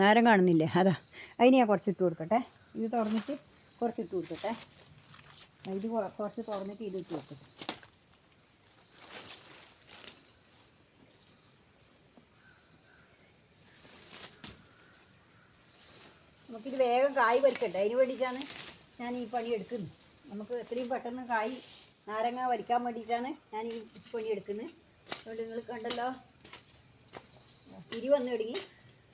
നേരം കാണുന്നില്ലേ? അതാ. അതിന് ഞാൻ കുറച്ച് ഇട്ട് കൊടുക്കട്ടെ. ഇത് തുറന്നിട്ട് കുറച്ച് ഇട്ട് കൊടുക്കട്ടെ. ഇത് കുറച്ച് തുറന്നിട്ട് ഇത് ഇട്ട് കൊടുക്കട്ടെ. നമുക്കിത് വേഗം കായ് വരിക്കട്ടെ. അതിന് വേണ്ടിയിട്ടാണ് ഞാൻ ഈ പണി എടുക്കുന്നത്. നമുക്ക് എത്രയും പെട്ടെന്ന് കായ് നാരങ്ങ വരിക്കാൻ വേണ്ടിയിട്ടാണ് ഞാൻ ഈ പണി എടുക്കുന്നത്. അതുകൊണ്ട് നിങ്ങൾ കണ്ടല്ലോ. തിരി വന്നു തുടങ്ങി.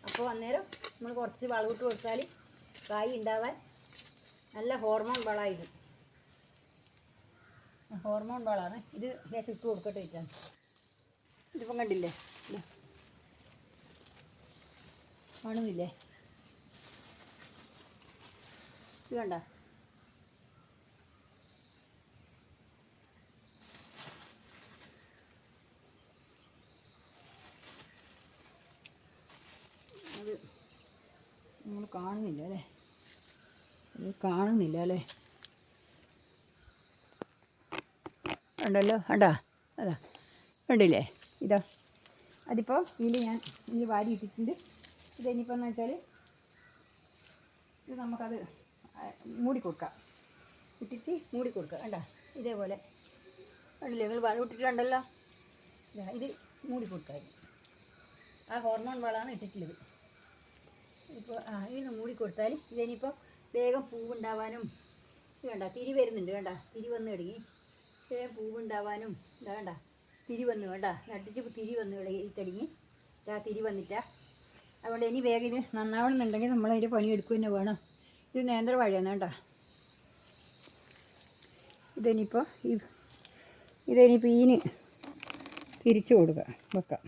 അപ്പോൾ അന്നേരം നമ്മൾ കുറച്ച് വളവിട്ട് കൊടുത്താൽ കായ് ഉണ്ടാവാൻ നല്ല ഹോർമോൺ വളമാണ് ഇത് ഹോർമോൺ വളമാണ് ഇത് ലേശം ഇട്ട് കൊടുക്കട്ടെ വെച്ചാൽ ഇതിപ്പം കണ്ടില്ലേ. കാണുന്നില്ലേ? ഇത് കണ്ട അത് നമ്മൾ കാണുന്നില്ല അല്ലേ ഇത് കാണുന്നില്ല അല്ലേ ഉണ്ടല്ലോ ഉണ്ടാ അതാ ഉണ്ടില്ലേ ഇതാ. അതിപ്പോൾ ഇതിൽ ഞാൻ ഇനി വാരി ഇട്ടിട്ടുണ്ട്. ഇത് ഇനിയിപ്പോൾ എന്ന് വെച്ചാൽ ഇത് നമുക്കത് മൂടിക്കൊടുക്കാം മൂടി കൊടുക്കാം. ഇട്ടിട്ട് മൂടി കൊടുക്കുക കണ്ടാ? ഇതേപോലെ. കണ്ടില്ലേ? നിങ്ങൾ വാരി ഇട്ടിട്ടുണ്ടല്ലോ? ഇതാ ഇത് മൂടി കൊടുക്കുക. ആ ഹോർമോൺ വളമാണ് ഇട്ടിട്ടുള്ളത്. ഇപ്പോൾ ആ ഇതിന് മൂടി കൊടുത്താൽ ഇതിനിപ്പോൾ വേഗം പൂവുണ്ടാവാനും ഇത് വേണ്ട തിരി വരുന്നുണ്ട് വേണ്ട തിരി വന്ന് തുടങ്ങി. വേഗം പൂവുണ്ടാവാനും ഇതാ വേണ്ട തിരി വന്നു വേണ്ട നട്ടിട്ട് തിരി വന്നു തുടങ്ങി ഇതാ തിരി വന്നിട്ടാ. അതുകൊണ്ട് ഇനി വേഗം ഇത് നന്നാവണമെന്നുണ്ടെങ്കിൽ അതിന്റെ പണിയെടുക്കുക തന്നെ വേണം. ഇത് നേന്ത്ര നേന്ത്രവാഴയാണ് കേട്ടോ ഇതിനിപ്പോൾ ഇതിനിപ്പോൾ ഈന് തിരിച്ചു കൊടുക്കുക വെക്കാം.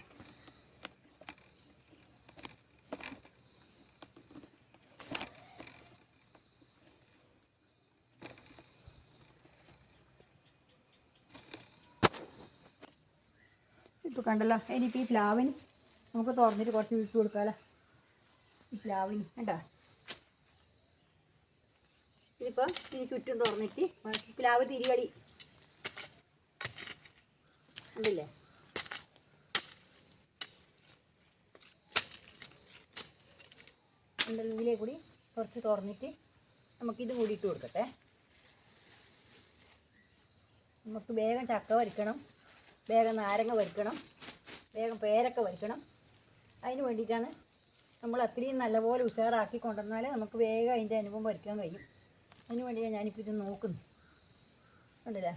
ഇപ്പോൾ കണ്ടല്ലോ ഇനിയിപ്പോൾ ഈ പ്ലാവിന് നമുക്ക് തുറന്നിട്ട് കുറച്ച് വിട്ട് കൊടുക്കാമല്ലോ ഈ പ്ലാവിന് കണ്ടോ? ഇതിപ്പോൾ ഇതിന് ചുറ്റും തുറന്നിട്ട് പ്ലാവ് തിരികളി ഉണ്ടല്ലേ ഉണ്ടല്ലോ കൂടി കുറച്ച് തുറന്നിട്ട് നമുക്കിത് കൂടി ഇട്ട് കൊടുക്കട്ടെ. നമുക്ക് വേഗം ചക്ക വരിക്കണം വേഗം നാരങ്ങ വരുക്കണം വേഗം പേരൊക്കെ വരുക്കണം അതിന് വേണ്ടിയിട്ടാണ് നമ്മൾ അത്രയും നല്ലപോലെ ഉഷാറാക്കി കൊണ്ടുവന്നാൽ നമുക്ക് വേഗം അതിന്റെ അനുഭവം വരയ്ക്കാൻ കഴിയും. അതിന് വേണ്ടിയാണ് ഞാനിപ്പോൾ ഇത് നോക്കുന്നത്. ഉണ്ടല്ലേ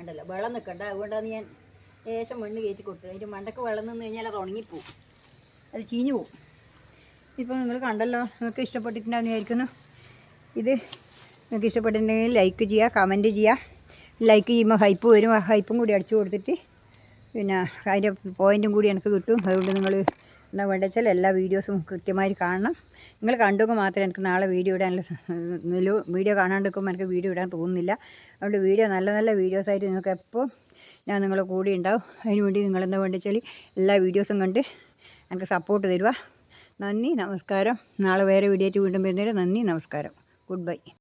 ഉണ്ടല്ലോ വെള്ളം നിൽക്കണ്ട അതുകൊണ്ടാണ് ഞാൻ ലേശം മണ്ണ് കയറ്റി കൊടുത്തു അതിന്റെ മണ്ടക്ക് വെള്ളം നിന്ന് കഴിഞ്ഞാൽ അത് ഉണങ്ങിപ്പോവും. അത് ചീഞ്ഞു പോവും. ഇപ്പോൾ നിങ്ങൾ കണ്ടല്ലോ നിങ്ങൾക്ക് ഇഷ്ടപ്പെട്ടിട്ടുണ്ടാവുന്ന വിചാരിക്കുന്നു. ഇത് നിങ്ങൾക്ക് ഇഷ്ടപ്പെട്ടിട്ടുണ്ടെങ്കിൽ ലൈക്ക് ചെയ്യുക കമന്റ് ചെയ്യുക. ലൈക്ക് ചെയ്യുമ്പോൾ ഹൈപ്പ് വരും. ആ ഹൈപ്പും കൂടി അടിച്ചു കൊടുത്തിട്ട് പിന്നെ അതിന്റെ പോയിന്റും കൂടി എനിക്ക് കിട്ടും. അതുകൊണ്ട് നിങ്ങൾ എന്താ വേണ്ടത് വെച്ചാൽ എല്ലാ വീഡിയോസും കൃത്യമായി കാണണം. നിങ്ങൾ കണ്ടുമ്പോൾ മാത്രമേ എനിക്ക് നാളെ വീഡിയോ ഇടാനുള്ള വീഡിയോ വീഡിയോ കാണാണ്ടിരിക്കുമ്പോൾ എനിക്ക് വീഡിയോ ഇടാൻ തോന്നുന്നില്ല. അതുകൊണ്ട് വീഡിയോ നല്ല നല്ല വീഡിയോസായിട്ട് നിങ്ങൾക്ക് എപ്പോൾ ഞാൻ നിങ്ങളെ കൂടെ ഉണ്ടാവും. അതിന് വേണ്ടി നിങ്ങൾ എന്താ വേണ്ടത് വെച്ചാൽ എല്ലാ വീഡിയോസും കണ്ട് എനിക്ക് സപ്പോർട്ട് തരുക. നന്ദി നമസ്കാരം. നാളെ വേറെ വീഡിയോ ആയിട്ട് വീണ്ടും വരുന്നതിന് നന്ദി നമസ്കാരം. Good bye